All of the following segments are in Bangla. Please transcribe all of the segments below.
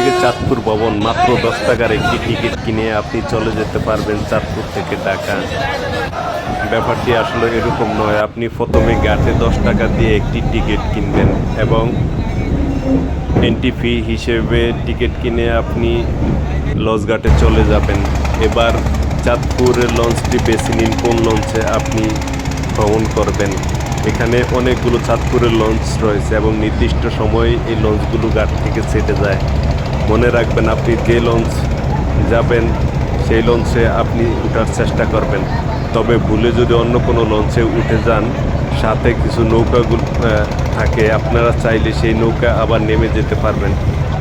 থেকে চাঁদপুর ভবন মাত্র দশ টাকার একটি টিকিট কিনে আপনি চলে যেতে পারবেন চাঁদপুর থেকে ঢাকা। ব্যাপারটি আসলে এরকম নয়, আপনি প্রথমে ঘাটে দশ টাকা দিয়ে একটি টিকিট কিনবেন এবং এন্ট্রি ফি হিসেবে টিকিট কিনে আপনি লঞ্চ ঘাটে চলে যাবেন। এবার চাঁদপুরের লঞ্চটি বেছে নিন, কোন লঞ্চে আপনি ভ্রমণ করবেন। এখানে অনেকগুলো চাঁদপুরের লঞ্চ রয়েছে এবং নির্দিষ্ট সময়ে এই লঞ্চগুলো ঘাট থেকে ছেটে যায়। মনে রাখবেন আপনি যে লঞ্চ যাবেন, সেই লঞ্চে আপনি ওঠার চেষ্টা করবেন। তবে ভুলে যদি অন্য কোনো লঞ্চে উঠে যান, সাথে কিছু নৌকাগুলো থাকে, আপনারা চাইলে সেই নৌকা আবার নেমে যেতে পারবেন।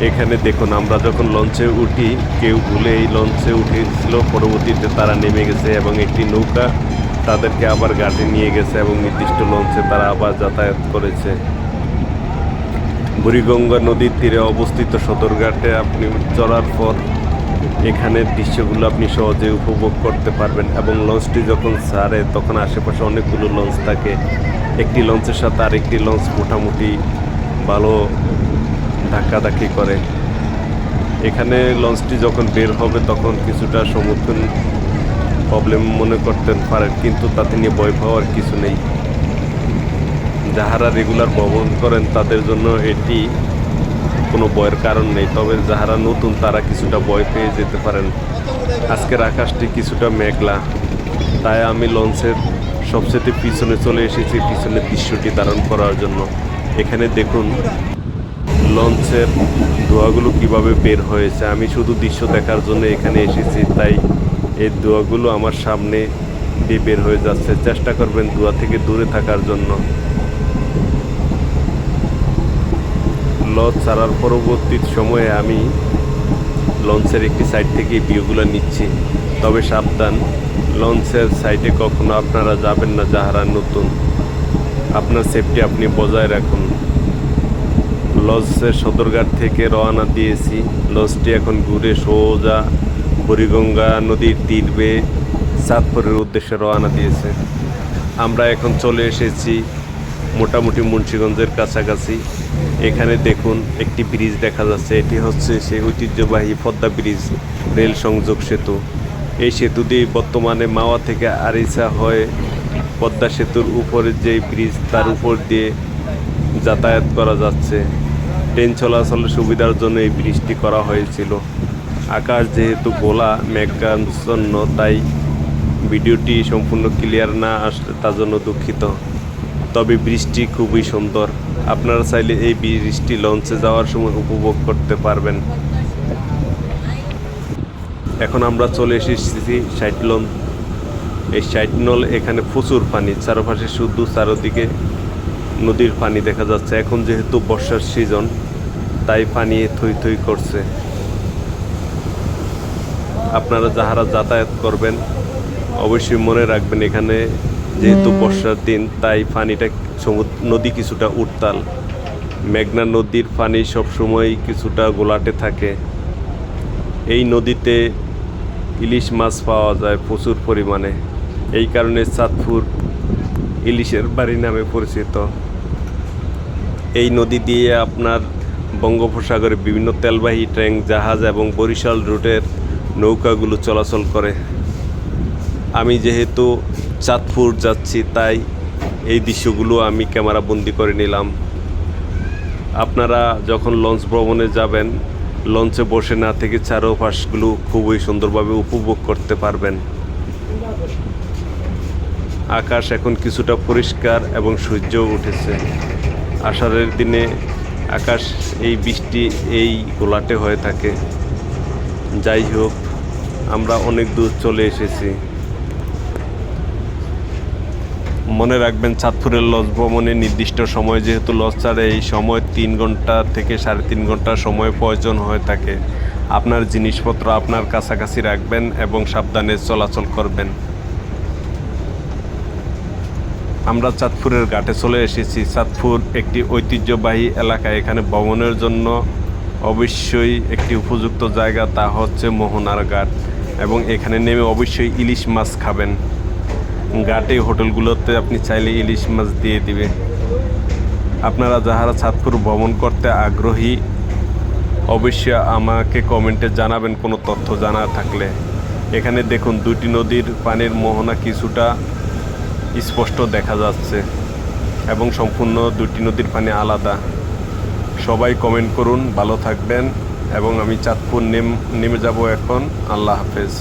এখানে দেখুন, আমরা যখন লঞ্চে উঠি, কেউ ভুলে এই লঞ্চে উঠেছিল, পরবর্তীতে তারা নেমে গেছে এবং একটি নৌকা তাদেরকে আবার ঘাটে নিয়ে গেছে এবং নির্দিষ্ট লঞ্চে তারা আবার যাতায়াত করেছে। বুড়িগঙ্গা নদীর তীরে অবস্থিত সদরঘাটে আপনি চড়ার পর এখানের দৃশ্যগুলো আপনি সহজে উপভোগ করতে পারবেন এবং লঞ্চটি যখন ছাড়ে তখন আশেপাশে অনেকগুলো লঞ্চ থাকে। একটি লঞ্চের সাথে আরেকটি লঞ্চ মোটামুটি ভালো ধাক্কাধাক্কি করে। এখানে লঞ্চটি যখন বের হবে, তখন কিছুটা সম্মুখীন প্রবলেম মনে করতে পারেন, কিন্তু তাতে নিয়ে ভয় পাওয়ার কিছু নেই। যাহারা রেগুলার ভ্রমণ করেন তাদের জন্য এটি কোনো ভয়ের কারণ নেই। তবে যাহারা নতুন, তারা কিছুটা ভয় পেয়ে যেতে পারেন। আজকের আকাশটি কিছুটা মেঘলা। তাই আমি লঞ্চের সবচেয়ে পিছনে চলে এসেছি পিছনের দৃশ্যটি ধারণ করার জন্য। এখানে দেখুন, লঞ্চের ধোঁয়াগুলো কীভাবে বের হয়েছে। আমি শুধু দৃশ্য দেখার জন্য এখানে এসেছি, তাই এই ধোঁয়াগুলো আমার সামনে দিয়ে বের হয়ে যাচ্ছে। চেষ্টা করবেন ধোঁয়া থেকে দূরে থাকার জন্য। লঞ্চ ছাড়ার পরবর্তী সময়ে আমি লঞ্চের একটি সাইড থেকে ভিউগুলো নিচ্ছি। তবে সাবধান, লঞ্চের সাইডে কখনো আপনারা যাবেন না, যাহারা নতুন। আপনার সেফটি আপনি বজায় রাখুন। লঞ্চের সদরঘাট থেকে রওনা দিয়েছি। লঞ্চটি এখন ঘুরে সোজা বুড়িগঙ্গা নদীর তীর বেয়ে চাঁদপুরের উদ্দেশ্যে রওনা দিয়েছে। আমরা এখন চলে এসেছি মোটামুটি মুন্সিগঞ্জের কাছাকাছি। এখানে দেখুন একটি ব্রিজ দেখা যাচ্ছে। এটি হচ্ছে সেই ঐতিহ্যবাহী পদ্মা ব্রিজ, রেল সংযোগ সেতু। এই সেতু দিয়ে বর্তমানে মাওয়া থেকে আরিসা হয়ে পদ্মা সেতুর উপরে যে ব্রিজ, তার উপর দিয়ে যাতায়াত করা যাচ্ছে। ট্রেন চলাচলের সুবিধার জন্য এই ব্রিজটি করা হয়েছিল। আকাশ যেহেতু গোলা মেঘাচ্ছন্ন তাই ভিডিওটি সম্পূর্ণ ক্লিয়ার না আসলে তার জন্য দুঃখিত। তবে বৃষ্টি খুবই সুন্দর। আপনারা চাইলে এই বৃষ্টি লঞ্চে যাওয়ার সময় উপভোগ করতে পারবেন। এখন আমরা চলে এসেছি সাইটলন। এই সাইটনল এখানে প্রচুর পানি, চারপাশে শুধু চারদিকে নদীর পানি দেখা যাচ্ছে। এখন যেহেতু বর্ষার সিজন, তাই পানি থই থই করছে। আপনারা যাহারা যাতায়াত করবেন, অবশ্যই মনে রাখবেন এখানে যেহেতু বর্ষার দিন তাই পানিটা সমুদ্র নদী কিছুটা উত্তাল। মেঘনা নদীর পানি সবসময় কিছুটা গোলাটে থাকে। এই নদীতে ইলিশ মাছ পাওয়া যায় প্রচুর পরিমাণে। এই কারণে চাঁদপুর ইলিশের বাড়ি নামে পরিচিত। এই নদী দিয়ে আপনার বঙ্গোপসাগরে বিভিন্ন তেলবাহী ট্যাঙ্ক জাহাজ এবং বরিশাল রুটের নৌকাগুলো চলাচল করে। আমি যেহেতু চাঁদপুর যাচ্ছি, তাই এই দৃশ্যগুলো আমি ক্যামেরা বন্দি করে নিলাম। আপনারা যখন লঞ্চ ভ্রমণে যাবেন, লঞ্চে বসে না থেকে চারোপাশগুলো খুবই সুন্দরভাবে উপভোগ করতে পারবেন। আকাশ এখন কিছুটা পরিষ্কার এবং সূর্য উঠেছে। আষাঢ়ের দিনে আকাশ এই বৃষ্টি এই গোলাটে হয়ে থাকে। যাই হোক, আমরা অনেক দূর চলে এসেছি। মনে রাখবেন, চাঁদপুরের লজ ভ্রমণে নির্দিষ্ট সময় যেহেতু লজ ছাড়ে, এই সময় তিন ঘণ্টা থেকে সাড়ে তিন ঘণ্টা সময় প্রয়োজন হয়ে থাকে। আপনার জিনিসপত্র আপনার কাছাকাছি রাখবেন এবং সাবধানে চলাচল করবেন। আমরা চাঁদপুরের ঘাটে চলে এসেছি। চাঁদপুর একটি ঐতিহ্যবাহী এলাকা। এখানে ভ্রমণের জন্য অবশ্যই একটি উপযুক্ত জায়গা তা হচ্ছে মোহনার ঘাট এবং এখানে নেমে অবশ্যই ইলিশ মাছ খাবেন। ঘাটে হোটেলগুলোতে আপনি চাইলে ইলিশ মাছ দিয়ে দিবে। আপনারা যাহারা চাঁদপুর ভ্রমণ করতে আগ্রহী, অবশ্যই আমাকে কমেন্টে জানাবেন কোনো তথ্য জানা থাকলে। এখানে দেখুন দুটি নদীর পানির মোহনা কিছুটা স্পষ্ট দেখা যাচ্ছে এবং সম্পূর্ণ দুটি নদীর পানি আলাদা। সবাই কমেন্ট করুন, ভালো থাকবেন এবং আমি চাঁদপুর নেম, নেমে যাব এখন। আল্লাহ হাফেজ।